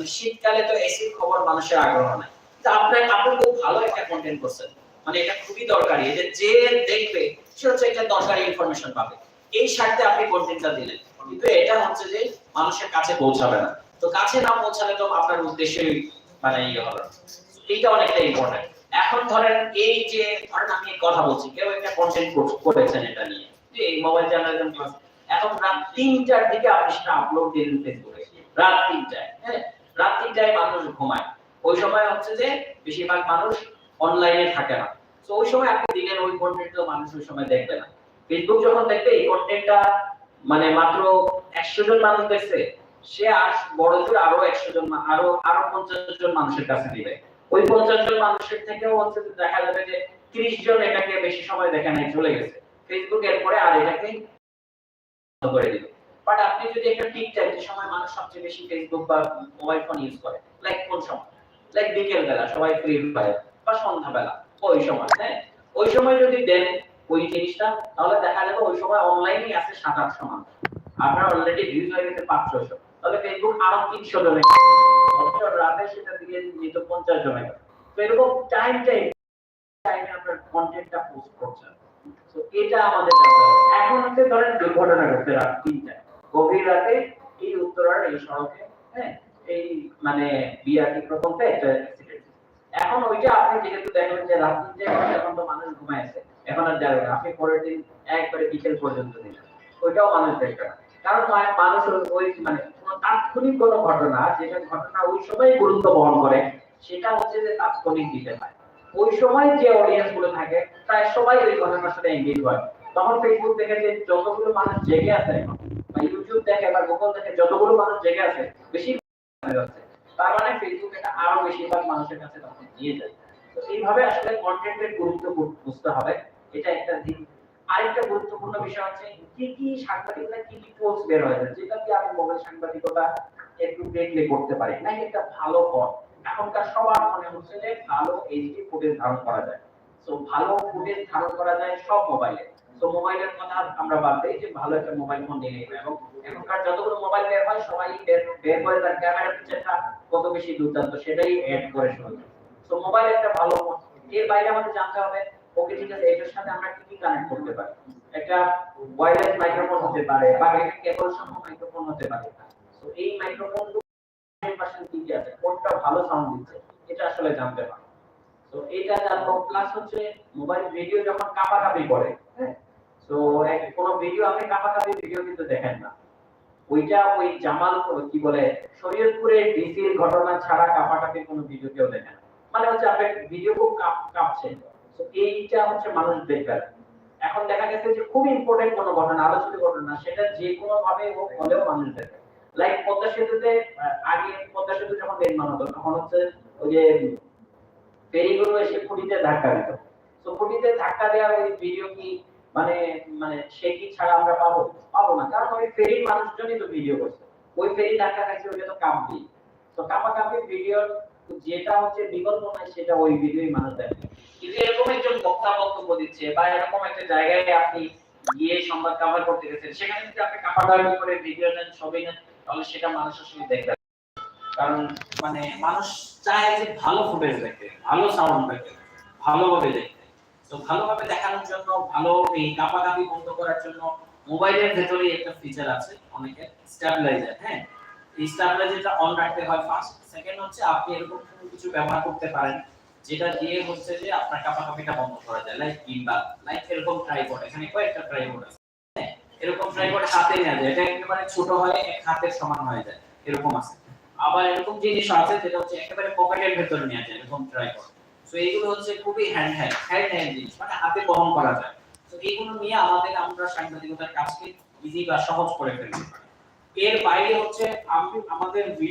মানে শীতকালে তো এসির খবর মানুষের আগ্রহ নাই। আপনার আপনি খুব ভালো একটা কন্টেন্ট করছেন। মানে এটা খুবই দরকারি। যে যে দেখবে, সে হচ্ছে একটা দরকারি ইনফরমেশন পাবে। এই স্বার্থে আপনি কন্টেন্টটা দিলেন। কিন্তু এটা হচ্ছে যে মানুষের কাছে পৌঁছাবে না। তো কাছে না পৌঁছালে তো আপনার উদ্দেশ্যই মানে ইয়ে হবে। এইটা অনেকটা ইম্পর্টেন্ট এখন ধরেন এই যে, ধরেন আমি কথা বলছি, কেউ একটা কন্টেন্ট করেছেন এটা নিয়ে। এই মোবাইল ক্লাস এখন রাত তিনটার দিকে আপনি সেটা আপলোড দিলেন ফেসবুকে রাত তিনটায় হ্যাঁ? রাত তিনটায় মানুষ ঘুমায়। ওই সময় হচ্ছে যে বেশিরভাগ মানুষ অনলাইনে থাকে না। তো ওই সময় আপনি দিলেন ওই কন্টেন্ট তো মানুষ ওই সময় দেখবে না। ফেসবুক যখন দেখবে, এই কন্টেন্টটা মানে মাত্র একশো জন মানুষ দেখছে, সে আর বড় জোর আরও একশো জন আরও আরও পঞ্চাশ জন মানুষের কাছে দিবে। ওই পঞ্চাশ জন মানুষের থেকেও হচ্ছে দেখা যাবে যে ত্রিশ জন এটাকে বেশি সময় দেখে নাই, চলে গেছে। ফেসবুক এর পরে আর এটাকে করে দিবে। বাট আপনি যদি একটা ঠিক টাইম সময় মানুষ সবচেয়ে বেশি ফেসবুক বা মোবাইল ফোন ইউজ করে লাইক কোন সময়? লাইক বিকেল বেলা সবাই ফ্রি হয়, বা সন্ধ্যা বেলা ওই সময় হ্যাঁ? ওই সময় যদি দেন ওই জিনিসটা, তাহলে দেখা যাবে ওই সময় অনলাইনে আছে সাত, আটশো মানুষ। আপনার অলরেডি ভিউজ হয়ে গেছে পাঁচ ছয়শো তাহলে ফেসবুক আরও তিনশো অথচ রাতে সেটা দিয়ে নিত পঞ্চাশ তো এরকম টাইম টাইম টাইমে আপনার কন্টেন্টটা পোস্ট করছেন তো এটা আমাদের এখন হচ্ছে ধরেন দুর্ঘটনা ঘটছে রাত তিনটায়। গভীর রাতে এই উত্তরার এই সড়কে হ্যাঁ এই মানে বিআরটি প্রকল্পে একটা অ্যাক্সিডেন্ট এখন ওইটা আপনি যেহেতু দেখলেন যে রাত তিনটায় ঘটছে, এখন তো মানুষ ঘুমায় আছে এখন আর যাবে না। আপনি পরের দিন একবারে বিকেল পর্যন্ত দিলেন ওইটাও মানুষ দেখবে না। কারণ মা- মানুষ ওই- মানে তাৎক্ষণিক কোনো ঘটনা যেটা ঘটনা ওই সময় গুরুত্ব বহন করে সেটা হচ্ছে যে তাৎক্ষণিক দিতে হয়। ওই সময় যে অডিয়েন্সগুলো থাকে প্রায় সবাই ওই ঘটনার সাথে এঙ্গেজ হয়। তখন ফেসবুক দেখে যে যতগুলো মানুষ জেগে আছে এখন ইউটিউব দেখে বা গুগল দেখে যতগুলো মানুষ জেগে আছে তার মানে ফেসবুক এটা আরও বেশিরভাগ মানুষের কাছে তখন যায়। তো এইভাবে আসলে কন্টেন্টের গুরুত্ব বুঝতে হবে। এটা একটা দিক। আরেকটা গুরুত্বপূর্ণ বিষয় হচ্ছে, কি কি সাংবাদিকরা কি কি বের হয়ে? যায় যেটা দিয়ে আমি মোবাইল সাংবাদিকতা একটু ব্রেকলে করতে পারি, নাকি একটা ভালো পথ? এখনকার সবার মনে হচ্ছে যে ভালো এইচডি ফুটেজ ধারণ করা যায়। তো ভালো ফুটেজ ধারণ করা যায় সব মোবাইলে তো মোবাইলের কথা আমরা বাদ দিই যে ভালো একটা মোবাইল ফোন নিলে এবং এখনকার যতগুলো মোবাইল বের হয়, সবাই বের বের করে তার ক্যামেরা পিকচারটা কত বেশি দুর্দান্ত সেটাই এড করে শুরু তো মোবাইল একটা ভালো ফোন। এর বাইরে আমাদের জানতে হবে ওকে ঠিক আছে, এটার সাথে আমরা কি কি কানেক্ট করতে পারি? একটা ওয়্যারলেস মাইক্রোফোন হতে পারে বা একটা কেবল সহ মাইক্রোফোন হতে পারে। তো এই মাইক্রোফোন পার্সেন্ট কি কি আছে, কোনটা ভালো সাউন্ড দিচ্ছে, এটা আসলে জানতে হবে তো এটা জানব প্লাস হচ্ছে মোবাইল ভিডিও যখন কাপাকাপি করে হ্যাঁ তো কোন ভিডিও আপনি কাপাকাপি ভিডিও কিন্তু দেখেন না। ওইটা ওই জামাল, কি বলে শরীয়তপুরের ডিসির ঘটনা ছাড়া কাপাকাপির কোনো ভিডিও কেউ দেখে না। মানে হচ্ছে আপনার ভিডিও খুব কাঁপ কাঁপছে তো এইটা হচ্ছে মানুষ না। এখন দেখা গেছে যে খুব ইম্পর্টেন্ট কোনো ঘটনা, আলোচিত ঘটনা, সেটা যে কোনো ভাবে হোক, হলেও মানুষ দেখে। লাইক পদ্মা সেতুতে আগে পদ্মা সেতু যখন নির্মাণ হতো, তখন হচ্ছে ওই যে ফেরিগুলো এসে খুঁটিতে ধাক্কা দিত। তো খুঁটিতে ধাক্কা দেওয়ার ওই ভিডিও কি মানে মানে সে কি ছাড়া আমরা পাবো? পাবো না। কারণ ওই ফেরির মানুষজনই তো ভিডিও করছে। ওই ফেরি ধাক্কা খাইছে ওইটা তো কাঁপবি তো কাপা কাপি ভিডিওর যেটা হচ্ছে বিকল্প নাই সেটা ওই ভিডিওই মানুষ দেখে। কিন্তু এরকম একজন বক্তা বক্তব্য দিচ্ছে বা এরকম একটা জায়গায় আপনি গিয়ে সংবাদ কভার করতে গেছেন, সেখানে যদি আপনি কাপা কাপি করে ভিডিও নেন, ছবি নেন, তাহলে সেটা মানুষ আসলে দেখবে কারণ মানে মানুষ চায় যে ভালো ফুটেজ দেখে, ভালো সাউন্ড দেখতে ভালোভাবে দেখতে তো ভালোভাবে দেখানোর জন্য ভালো এই কাপাকাপি বন্ধ করার জন্য মোবাইলের ভেতরে একটা ফিচার আছে অনেকের স্ট্যাবিলাইজার হ্যাঁ? এই স্ট্যাবিলাইজারটা অন রাখতে হয় ফার্স্ট সেকেন্ড হচ্ছে আপনি এরকম কোনো কিছু ব্যবহার করতে পারেন যেটা দিয়ে হচ্ছে যে আপনার কাপাকাপিটা বন্ধ করা যায় লাইক গিম্বাল লাইক এরকম ট্রাইপড এখানে কয়েকটা ট্রাইপড আছে হ্যাঁ, এরকম ট্রাইপড হাতে নেওয়া যায় এটা একেবারে ছোট হয় এক হাতের সমান হয়ে যায় এরকম আছে। আবার এরকম জিনিস আছে যেটা হচ্ছে একেবারে পকেটের ভেতরে নেওয়া যায় এরকম ট্রাইপড তো এইগুলো হচ্ছে খুবই হ্যান্ড হ্যান্ড হ্যান্ড হ্যান্ড জিনিস মানে হাতে বহন করা যায়। তো এইগুলো নিয়ে আমাদের আমরা সাংবাদিকতার কাজকে ইজি বা সহজ করে ফেলতে পারি। এর বাইরে হচ্ছে আমাদের ভিডিও